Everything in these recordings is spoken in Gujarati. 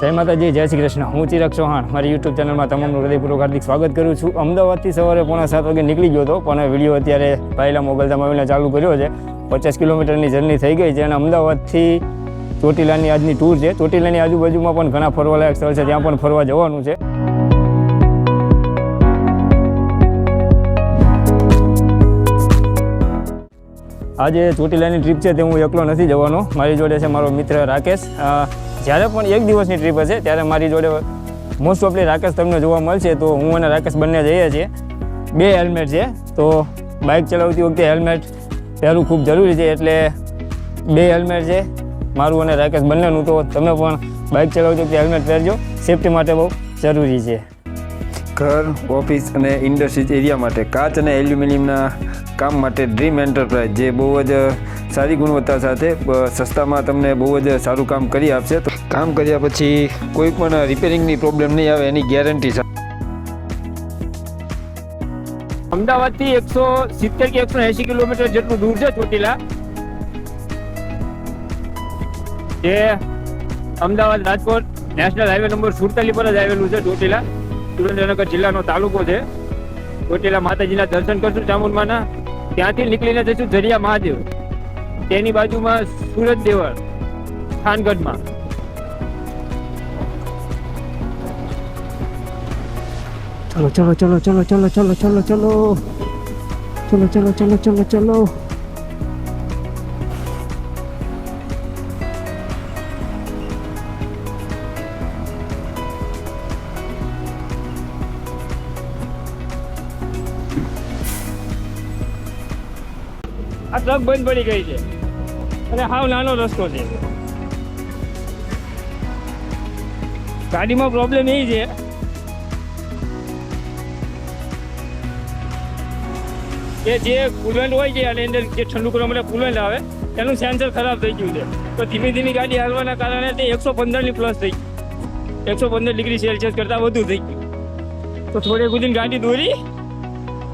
જય માતાજી, જય શ્રી કૃષ્ણ. હું ચિરાગ ચૌહાણ, મારી યુટ્યુબ ચેનલમાં તમામનું હૃદયપૂર્વક હાર્દિક સ્વાગત કરું છું. અમદાવાદથી સવારે પોણા સાત વાગે નીકળી ગયો હતો, પણ વીડિયો અત્યારે પહેલાં મોગલધામ આવીને ચાલુ કર્યો છે. પચાસ કિલોમીટરની જર્ની થઈ ગઈ છે અને અમદાવાદથી ચોટીલાની આજની ટૂર છે. ચોટીલાની આજુબાજુમાં પણ ઘણા ફરવાલાયક સ્થળ છે, ત્યાં પણ ફરવા જવાનું છે. આજે ચોટીલાની ટ્રીપ છે તે હું એકલો નથી જવાનો. મારી જોડે છે મારો મિત્ર રાકેશ. જ્યારે પણ એક દિવસની ટ્રીપ હશે, ત્યારે મારી જોડે મોસ્ટ ઓફલી રાકેશ તમને જોવા મળશે, તો હું અને રાકેશ બંને જઈએ છીએ. બે હેલ્મેટ છે, તો બાઇક ચલાવતી વખતે હેલ્મેટ પહેરવું ખૂબ જરૂરી છે, એટલે બે હેલ્મેટ છે, મારું અને રાકેશ બંનેનું, તો તમે પણ બાઇક ચલાવતી વખતે હેલ્મેટ પહેરજો. સેફટી માટે બહુ જરૂરી છે. ઘર ઓફિસ અને ઇન્ડસ્ટ્રીઝ એરિયા માટે કાચ અને એલ્યુમિનિયમના કામ માટે ડ્રીમ એન્ટરપ્રાઇઝ જે બહુ જ સારી ગુણવત્તા સાથે સસ્તામાં તમને બહુ જ સારું કામ કરી આપશે. તો કામ કર્યા પછી કોઈ પણ રિપેરિંગની પ્રોબ્લેમ નહીં આવે, એની ગેરંટી અમદાવાદથી એકસો સિત્તેર કે એકસો એસી કિલોમીટર જેટલું દૂર છે ચોટીલા. જે Ahmedabad Rajkot national highway number સુરતાલી પર જ આવેલું છે ચોટીલા. સુરેન્દ્રનગર જિલ્લાનો તાલુકો છે. ચોટીલા માતાજીના દર્શન કરશું ચામુંડમાના. ત્યાંથી નીકળીને જઈશું જરિયા મહાદેવ. તેની બાજુમાં સુરત દેવળ ખાનગઢમાં. ચલો ચલો ચલો ચલો ચલો ચલો ચલો ચલો. ચલો ચલો ચલો ચલો ચલો. આ ટ્રક બંધ પડી ગઈ છે. અને હાવ નાનો રસ્તો છે. ગાડીમાં પ્રોબ્લેમ એ છે. કે જે કુલન્ટ હોય છે અને અંદર, જે ઠંડુ કરવા માટે કુલન્ટ આવે, એનું સેન્સર ખરાબ થઈ ગયું છે. તો ધીમે ધીમે ગાડી હાલવાના કારણે તે એકસો પંદરની પ્લસ થઈ ગઈ. એકસો પંદર ડિગ્રી સેલ્સિયસ કરતાં વધુ થઈ ગયું. તો થોડે કુદીને ગાડી દોરી,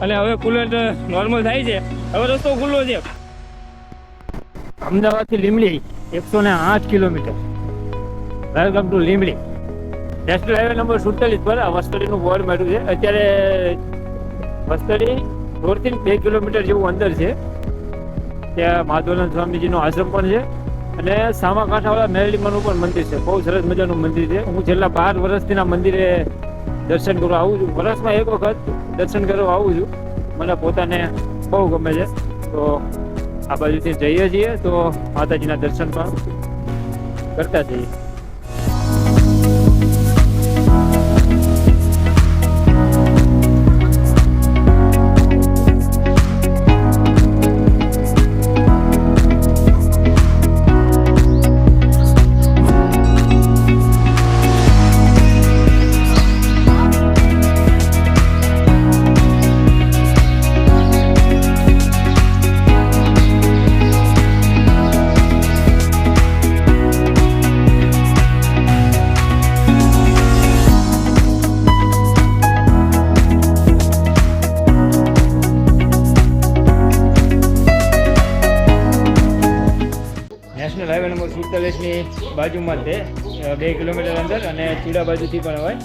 અને હવે કુલન્ટ નોર્મલ થાય છે. હવે રસ્તો ખુલ્લો છે. અમદાવાદથી લીમડી એકસો ને આઠ kilometre. Welcome to Limdi national highway number સુડતાલીસ. પર આ વસ્તડીનું બોર્ડ માર્યું છે. અત્યારે વસ્તરી દોરથી બે કિલોમીટર જેવું અંદર છે. ત્યાં માધવનંદ સ્વામીજીનો આશ્રમ પણ છે. અને સામા કાંઠાવાળા મેરડીમાનું પણ મંદિર છે. બહુ સરસ મજાનું મંદિર છે. હું છેલ્લા બાર વર્ષથી મંદિરે દર્શન કરવા આવું છું. વર્ષમાં એક વખત દર્શન કરવા આવું છું. મને પોતાને બહુ ગમે છે. તો આ બાજુથી જઈએ છીએ તો માતાજીના દર્શન પણ કરતા જઈએ. બાજુમાં છે બે કિલોમીટર અંદર અને ચીડા બાજુથી પણ હોય.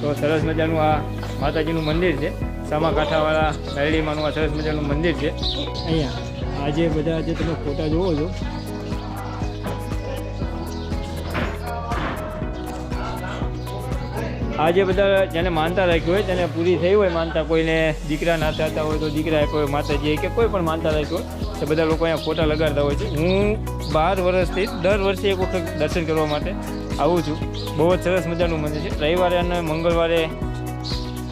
તો સરસ મજાનું આ માતાજીનું મંદિર છે. સામા કાંઠાવાળા મેરડીમાંનું આ સરસ મજાનું મંદિર છે. અહીંયા, આજે બધા જે તમે ફોટા જોવો છો. આજે બધા જેને માનતા રાખ્યું હોય, તેને પૂરી થઈ હોય, માનતા કોઈને દીકરા ના થતા હોય તો દીકરા આપ્યો હોય માતાજીએ કે કોઈ પણ માનતા રાખ્યું હોય તો બધા લોકો અહીંયા ફોટા લગાડતા હોય છે. હું બાર વર્ષથી, દર વર્ષે એક વખત દર્શન કરવા માટે આવું છું. બહુ જ સરસ મજાનું મંદિર છે. રવિવારે અને મંગળવારે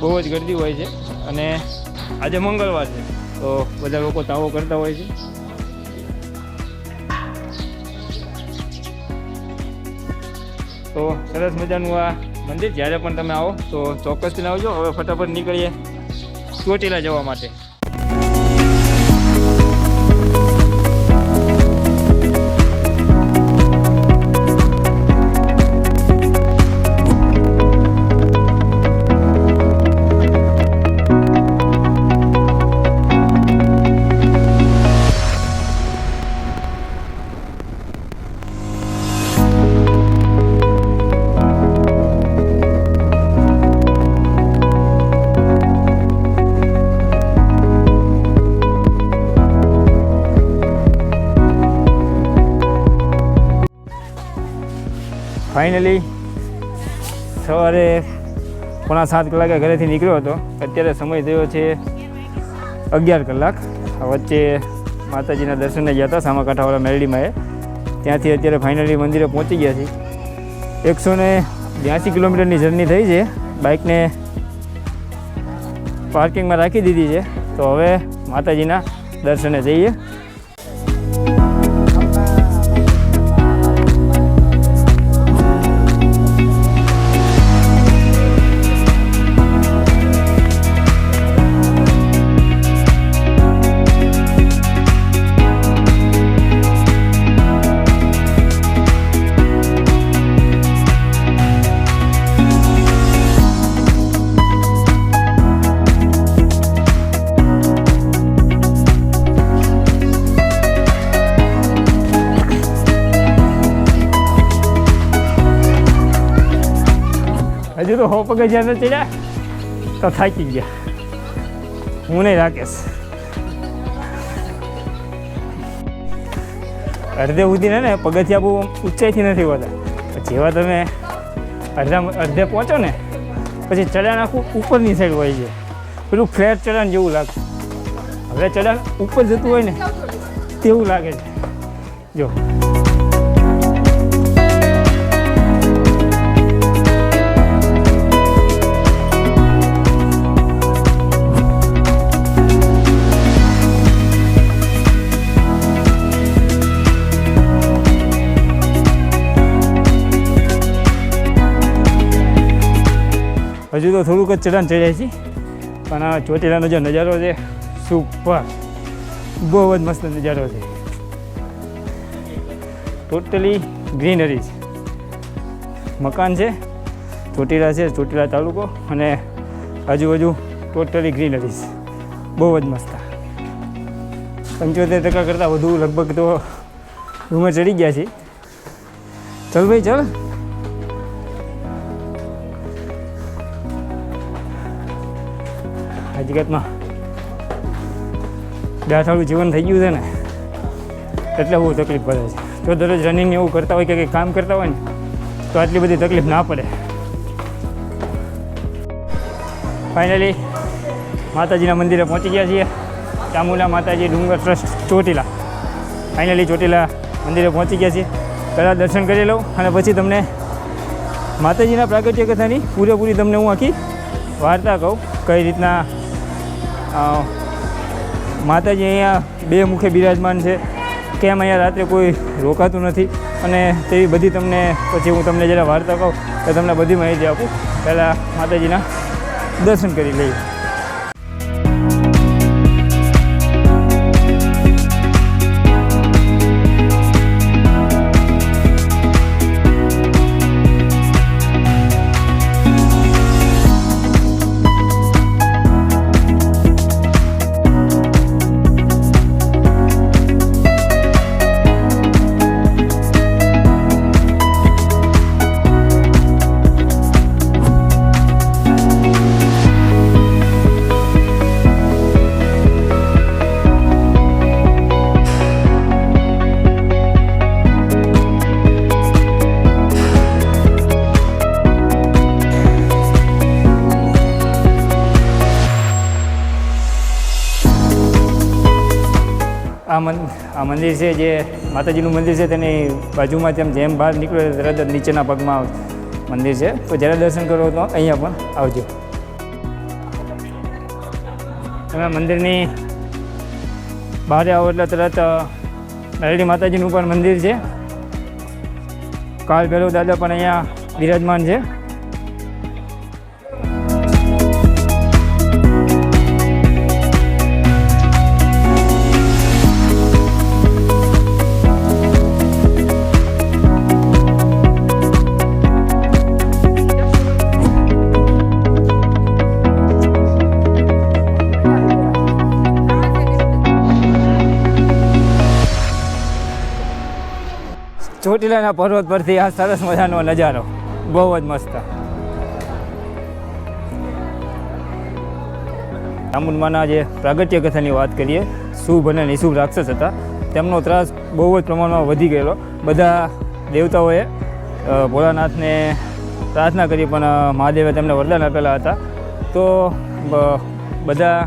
બહુ જ ગરદી હોય છે અને આજે મંગળવાર છે. તો બધા લોકો તાવો કરતા હોય છે. તો સરસ મજાનું આ મંદિર. જ્યારે પણ તમે આવો તો ચોક્કસથી આવજો. હવે ફટાફટ નીકળીએ ચોટીલા જવા માટે. ફાઇનલી સવારે પોણા સાત કલાકે ઘરેથી નીકળ્યો હતો. અત્યારે સમય થયો છે અગિયાર કલાક. વચ્ચે માતાજીના દર્શને ગયા હતા સામાકાંઠાવાળા મેરડીમાં ત્યાંથી અત્યારે ફાઇનલી મંદિરે પહોંચી ગયા છીએ. એકસો ને બ્યાસી કિલોમીટરની જર્ની થઈ છે. બાઇકને પાર્કિંગમાં રાખી દીધી છે. તો હવે માતાજીના દર્શને જઈએ. તો હો પગથિયા ચડ્યા, તો થાકી ગયા. હું નહીં રાકેશ. અડધે ઉધીને ને પગથિયા બહુ ઊંચાઈથી નથી હોતા. જેવા તમે અડધા અડધે પહોંચો ને, પછી ચઢાણ આખું ઉપરની સાઈડ હોય છે. પેલું ફ્લેટ ચઢાણ જેવું લાગે. હવે ચઢાણ ઉપર જતું હોય ને, તેવું લાગે છે. જો. હજુ તો થોડુંક જ ચઢાણ ચડ્યા છીએ પણ આ ચોટીલાનો જે નજારો છે, સુપર. બહુ જ મસ્ત નજારો છે. ટોટલી ગ્રીનરી છે. મકાન છે, ચોટીલા છે, ચોટીલા તાલુકો અને આજુબાજુ ટોટલી ગ્રીનરી છે. બહુ જ મસ્ત. પંચોતેર ટકા કરતાં વધુ લગભગ તો રૂમે ચડી ગયા છે. ચલ ભાઈ, ચલ. હકીકતમાં બેઠાડું જીવન થઈ ગયું છે ને, એટલે બહુ તકલીફ પડે છે. જો દરરોજ રનિંગ એવું કરતા હોય કે કંઈ કામ કરતા હોય ને, તો આટલી બધી તકલીફ ના પડે. ફાઇનલી માતાજીના મંદિરે પહોંચી ગયા છીએ. ચામુલા માતાજી ડુંગર ટ્રસ્ટ ચોટીલા. ફાઇનલી ચોટીલા મંદિરે પહોંચી ગયા છીએ. પહેલાં દર્શન કરી લઉં અને પછી તમને માતાજીના પ્રાગટ્ય કથાની પૂરેપૂરી તમને હું આખી વાર્તા કહું, કઈ રીતના માતાજી અહીંયા બે મુખે બિરાજમાન છે. કેમ અહીંયા રાત્રે કોઈ રોકાતું નથી? અને તેવી બધી તમને, પછી હું તમને જરા વાર્તા કહું, તો તમને બધી માહિતી આપું. પહેલાં માતાજીના દર્શન કરી લઈએ. આ આ મંદિર છે જે માતાજીનું મંદિર છે તેની બાજુમાં તેમ જેમ બહાર નીકળ્યો તરત જ નીચેના પગમાં મંદિર છે. તો જ્યારે દર્શન કરો તો અહીંયા પણ આવજો. તમે મંદિરની બહાર આવો એટલે તરત નરડી માતાજીનું પણ મંદિર છે. કાલ ભૈરવ દાદા પણ અહીંયા બિરાજમાન છે. ચોટીલાના પર્વત પરથી આ સરસ મજાનો નજારો. બહુ જ મસ્ત. ચામુંડમાના જે પ્રાગટ્ય કથાની વાત કરીએ, શુભ અને નિશુભ રાક્ષસ હતા. તેમનો ત્રાસ બહુ જ પ્રમાણમાં વધી ગયેલો. બધા દેવતાઓએ ભોળાનાથને પ્રાર્થના કરી, પણ મહાદેવે તેમને વરદાન આપેલા હતા. તો બધા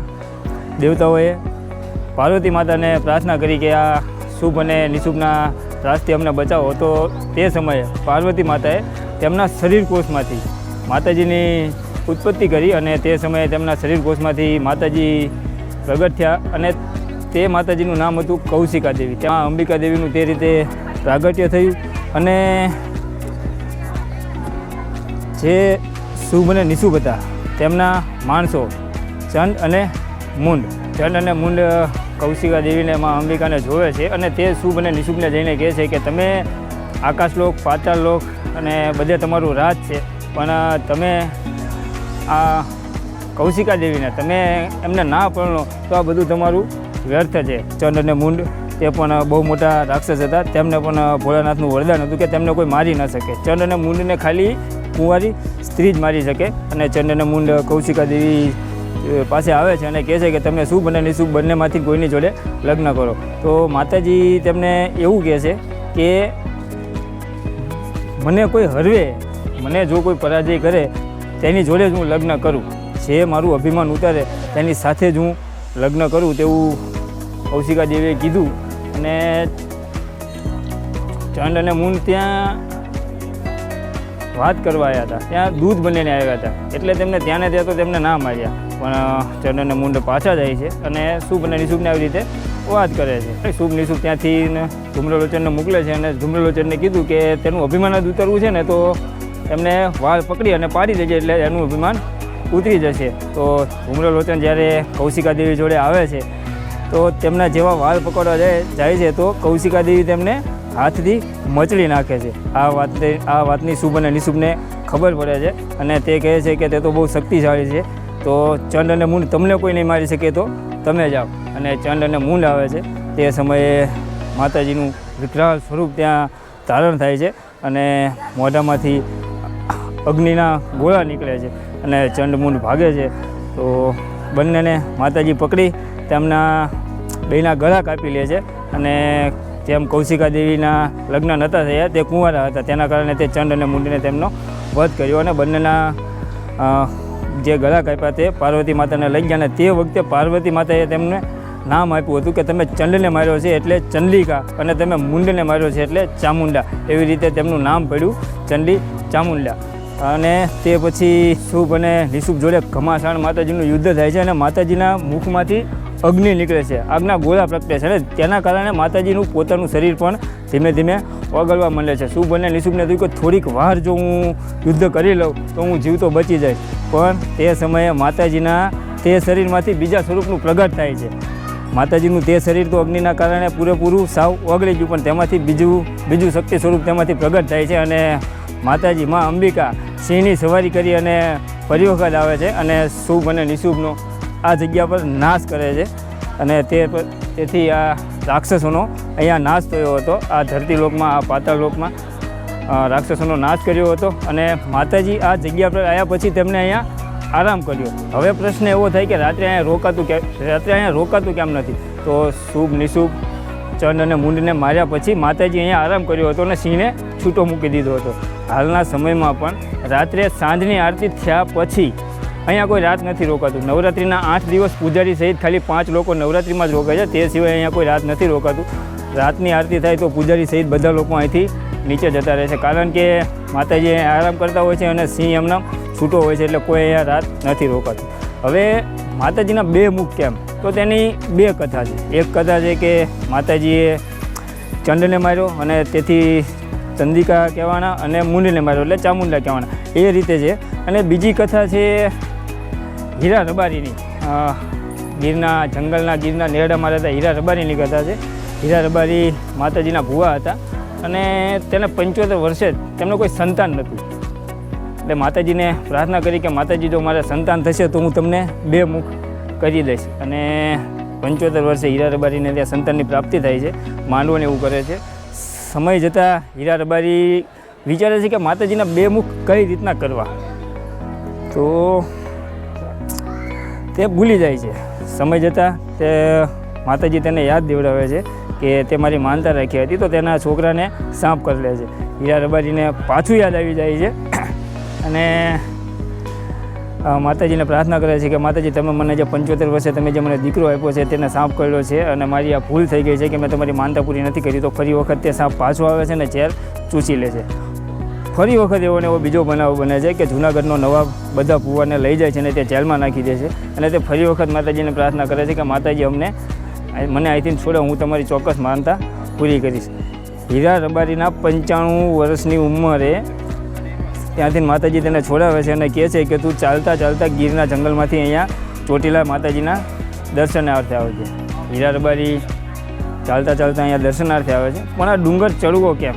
દેવતાઓએ પાર્વતી માતાને પ્રાર્થના કરી કે આ શુભ અને નિશુભના ત્રાસથી અમને બચાવો તો તે સમયે પાર્વતી માતાએ તેમના શરીર કોષમાંથી માતાજીની ઉત્પત્તિ કરી અને તે સમયે તેમના શરીર કોષમાંથી માતાજી પ્રગટ થયા અને તે માતાજીનું નામ હતું કૌશિકા દેવી. ત્યાં અંબિકા દેવીનું તે રીતે પ્રાગટ્ય થયું અને જે શુભ અને નિશુભ હતા તેમના માણસો ચંડ અને મુંડ ચંડ અને મુંડ કૌશિકા દેવીને માં અંબિકાને જોવે છે અને તે શુભ અને નિશુભને જઈને કહે છે કે તમે આકાશલોક પાતાળલોક અને બધે તમારું રાજ છે. પણ તમે આ કૌશિકા દેવીને તમે એમને ના પરણો તો આ બધું તમારું વ્યર્થ છે. ચંડ અને મુંડ તે પણ બહુ મોટા રાક્ષસ હતા. તેમને પણ ભોળાનાથનું વરદાન હતું કે તેમને કોઈ મારી ન શકે. ચંડ અને મુંડને ખાલી કુંવારી સ્ત્રી જ મારી શકે અને ચંડ અને મુંડ કૌશિકા દેવી પાસે આવે છે અને કહે છે કે તમે શુભ અને નિશુભ બંનેમાંથી કોઈની જોડે લગ્ન કરો. તો માતાજી તેમને એવું કહે છે કે મને કોઈ હરવે, મને જો કોઈ પરાજય કરે, તેની જોડે જ હું લગ્ન કરું. જે મારું અભિમાન ઉતારે, તેની સાથે જ હું લગ્ન કરું તેવું કૌશિકા દેવીએ કીધું. અને ચંડ અને મૂન ત્યાં વાત કરવા આવ્યા હતા. ત્યાં દૂધ બનીને આવ્યા હતા. એટલે તેમને ત્યાંને ત્યાં તો તેમને ના માર્યા. પણ ચંડ અને મુંડ પાછા જાય છે અને શુભ અને નિશુભને આવી રીતે વાત કરે છે. શુભ, નિશુભ ત્યાંથી ધૂમ્રલોચનને મોકલે છે અને ધૂમ્રલોચનને કીધું કે તેનું અભિમાન જ ઉતરવું છે ને, તો એમને વાળ પકડી અને પાડી દેજે એટલે એનું અભિમાન ઉતરી જશે. તો ધૂમ્રલોચન જ્યારે કૌશિકા દેવી જોડે આવે છે, તો તેમના જેવા વાળ પકડવા જાય છે, તો કૌશિકા દેવી તેમને હાથથી મચડી નાખે છે. આ વાત, આ વાતની શુભ અને નિશુભને ખબર પડે છે અને તે કહે છે કે તે તો બહુ શક્તિશાળી છે. તો ચંડ અને મૂંડ તમને કોઈ નહીં મારી શકે તો તમે જાઓ. અને ચંડ અને મૂંડ આવે છે, તે સમયે માતાજીનું વિકરાળ સ્વરૂપ ત્યાં ધારણ થાય છે અને મોઢામાંથી અગ્નિના ગોળા નીકળે છે અને ચંડમુંડ ભાગે છે. તો બંનેને માતાજી પકડી તેમના બેના ગળા કાપી લે છે અને જેમ કૌશિકા દેવીના લગ્ન નહોતા થયા, તે કુંવારા હતા. તેના કારણે તે ચંડ અને મુંડને તેમનો વધ કર્યો અને બંનેના જે ગળા કાપ્યા તે પાર્વતી માતાને લઈ ગયા અને તે વખતે પાર્વતી માતાએ તેમને નામ આપ્યું હતું કે તમે ચંડને માર્યો છે એટલે ચંડિકા અને તમે મુંડને માર્યો છે એટલે ચામુંડા. એવી રીતે તેમનું નામ પડ્યું ચંડી ચામુંડા. અને તે પછી શુભ અને નિશુભ જોડે ઘમાસાણ માતાજીનું યુદ્ધ થાય છે અને માતાજીના મુખમાંથી અગ્નિ નીકળે છે. આગના ગોળા પ્રગટે છે અને તેના કારણે માતાજીનું પોતાનું શરીર પણ ધીમે ધીમે ઓગળવા માંડે છે. શુભ અને નિશુભને થયું કે થોડીક વાર જો હું યુદ્ધ કરી લઉં તો હું જીવતો બચી જઈશ પણ તે સમયે માતાજીના તે શરીરમાંથી બીજા સ્વરૂપનું પ્રગટ થાય છે. માતાજીનું તે શરીર તો અગ્નિના કારણે પૂરેપૂરું સાવ ઓગળી ગયું, પણ તેમાંથી બીજું બીજું શક્તિ સ્વરૂપ તેમાંથી પ્રગટ થાય છે અને માતાજી માં અંબિકા સિંહની સવારી કરી અને ફરી વખત આવે છે અને શુભ અને નિશુભનો આ જગ્યા પર નાશ કરે છે. અને તે તેથી આ રાક્ષસોનો અહીંયા નાશ થયો હતો. આ ધરતીલોકમાં, આ પાતાળલોકમાં રાક્ષસોનો નાશ કર્યો હતો અને માતાજી આ જગ્યા પર આવ્યા પછી તેમને અહીંયા આરામ કર્યો. હવે પ્રશ્ન એવો થાય કે રાત્રે અહીંયા રોકાતું કે, રાત્રે અહીંયા રોકાતું કેમ નથી? તો શુભ, નિશુભ ચંડ અને મુંડને માર્યા પછી માતાજી અહીંયા આરામ કર્યો હતો અને સિંહને છૂટો મૂકી દીધો હતો. હાલના સમયમાં પણ રાત્રે સાંજની આરતી થયા પછી અહીંયા કોઈ રાત નથી રોકાતું. નવરાત્રિના આઠ દિવસ પૂજારી સહિત ખાલી પાંચ લોકો નવરાત્રિમાં જ રોકાય છે. તે સિવાય અહીંયા કોઈ રાત નથી રોકાતું. રાતની આરતી થાય તો પૂજારી સહિત બધા લોકો અહીંથી નીચે જતા રહે છે. કારણ કે માતાજી આરામ કરતા હોય છે અને સિંહ એમના છૂટો હોય છે એટલે કોઈ અહીંયા રાત નથી રોકાતું. હવે માતાજીના બે મુખ કેમ? તો તેની બે કથા છે. એક કથા છે કે માતાજીએ ચંડને માર્યો અને તેથી ચંદિકા કહેવાના અને મુંડને માર્યો એટલે ચામુંડા કહેવાના. એ રીતે છે. અને બીજી કથા છે હીરા રબારીની. ગીરના જંગલના ગીરના નેરડા માર્યા હતા. હીરા રબારીની કથા છે. હીરા રબારી માતાજીના ભુવા હતા. અને તેને પંચોતેર વર્ષે જ તેમને કોઈ સંતાન નહોતું. એટલે માતાજીને પ્રાર્થના કરી કે માતાજી જો મારે સંતાન થશે તો હું તમને બે મુખ કરી દઈશ. અને પંચોતેર વર્ષે હીરા રબારીને ત્યાં સંતાનની પ્રાપ્તિ થાય છે. માંડવને એવું કરે છે. સમય જતાં હીરા રબારી વિચારે છે કે માતાજીના બે મુખ કઈ રીતના કરવા? તો તે ભૂલી જાય છે. સમય જતાં તે માતાજી તેને યાદ દેવડાવે છે. કે તે મારી માનતા રાખી હતી, તો તેના છોકરાને સાંપ કરી લે છે. હીરા રબારીને પાછું યાદ આવી જાય છે. અને માતાજીને પ્રાર્થના કરે છે કે, માતાજી, તમે મને જે પંચોતેર વર્ષે તમે જે મને દીકરો આપ્યો છે, તેને સાપ કર્યો છે અને મારી આ ભૂલ થઈ ગઈ છે કે મેં તમારી માનતા પૂરી નથી કરી, તો ફરી વખત તે સાપ પાછો આવે છે ને ઝેર ચૂસી લે છે. ફરી વખત એવો ને એવો બીજો બનાવ બને છે કે જૂનાગઢનો નવાબ બધા ભુવાને લઈ જાય છે અને તે જેલમાં નાખી દે છે. અને તે ફરી વખત માતાજીને પ્રાર્થના કરે છે કે, માતાજી, અમને મને અહીંથી છોડો, હું તમારી ચોક્કસ માનતા પૂરી કરીશ. હીરા રબારીના પંચાણું વર્ષની ઉંમરે ત્યાંથી માતાજી તેને છોડાવે છે અને કહે છે કે તું ચાલતા ચાલતા ગીરના જંગલમાંથી અહીંયા ચોટીલા માતાજીના દર્શનાર્થે આવે છે. હીરા રબારી ચાલતા ચાલતા અહીંયા દર્શનાર્થે આવે છે. પણ આ ડુંગર ચડવો કેમ?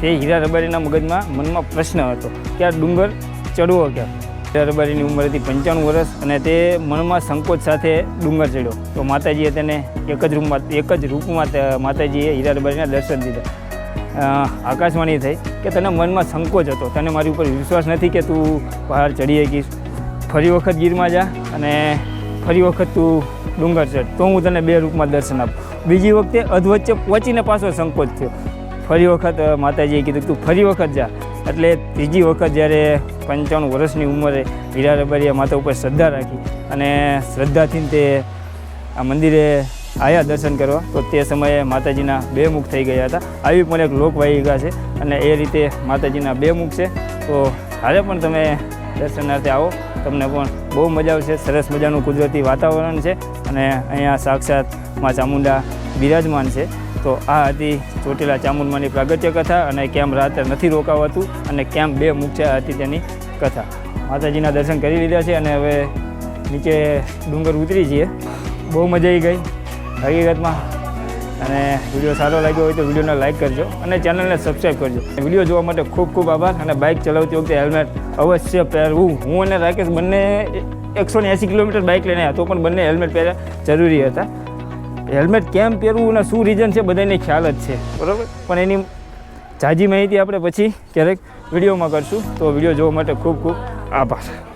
તે હીરા રબારીના મગજમાં મનમાં પ્રશ્ન હતો કે આ ડુંગર ચડવો કેમ? રબારીની ઉંમર હતી પંચાણું વર્ષ અને તે મનમાં સંકોચ સાથે ડુંગર ચડ્યો. તો માતાજીએ તેને એક જ રૂમમાં, એક જ રૂપમાં માતાજીએ હીરા રબારીના દર્શન દીધા. આકાશવાણી થઈ કે તને મનમાં સંકોચ હતો. તને મારી ઉપર વિશ્વાસ નથી કે તું બહાર ચડી શકીશ. ફરી વખત ગીરમાં જા અને ફરી વખત તું ડુંગર ચડ. તો હું તને બે રૂપમાં દર્શન આપું. બીજી વખતે અધવચ્ચે પહોંચીને પાછો સંકોચ થયો. ફરી વખત માતાજીએ કીધું, તું ફરી વખત જા. એટલે ત્રીજી વખત જ્યારે પંચાણું વર્ષની ઉંમરે હીરા રબારીએ માતા ઉપર શ્રદ્ધા રાખી અને શ્રદ્ધાથી તે આ મંદિરે આવ્યા દર્શન કરવા. તો તે સમયે માતાજીના બે મુખ થઈ ગયા હતા. આવી પણ એક લોકવાયિકા છે અને એ રીતે માતાજીના બે મુખ છે. તો હારે પણ તમે દર્શનાર્થે આવો. તમને પણ બહુ મજા આવશે. સરસ મજાનું કુદરતી વાતાવરણ છે અને અહીંયા સાક્ષાતમાં ચામુંડા બિરાજમાન છે. તો આ હતી ચોટીલા ચામુંડમાની પ્રાગટ્ય કથા અને કેમ રાત્રે નથી રોકાવાતું અને કેમ બે મુખ છે હતી તેની કથા. માતાજીના દર્શન કરી લીધા છે અને હવે નીચે ડુંગર ઉતરી છીએ. બહુ મજા આવી ગઈ હકીકતમાં. અને વીડિયો સારો લાગ્યો હોય તો વિડીયોને લાઇક કરજો અને ચેનલને સબસ્ક્રાઈબ કરજો. વીડિયો જોવા માટે ખૂબ ખૂબ આભાર અને બાઇક ચલાવતી વખતે હેલ્મેટ અવશ્ય પહેરવું. હું અને રાકેશ બંને એકસો ને એંસી કિલોમીટર બાઇક લઈને આવ્યા તો પણ બંને હેલ્મેટ પહેર્યા જરૂરી હતા. હેલ્મેટ કેમ પહેરવું અને શું રીઝન છે બધાને ખ્યાલ જ છે. બરાબર. પણ એની જાજી માહિતી આપણે પછી ક્યારેક વિડીયોમાં કરશું. તો વીડિયો જોવા માટે ખૂબ ખૂબ આભાર.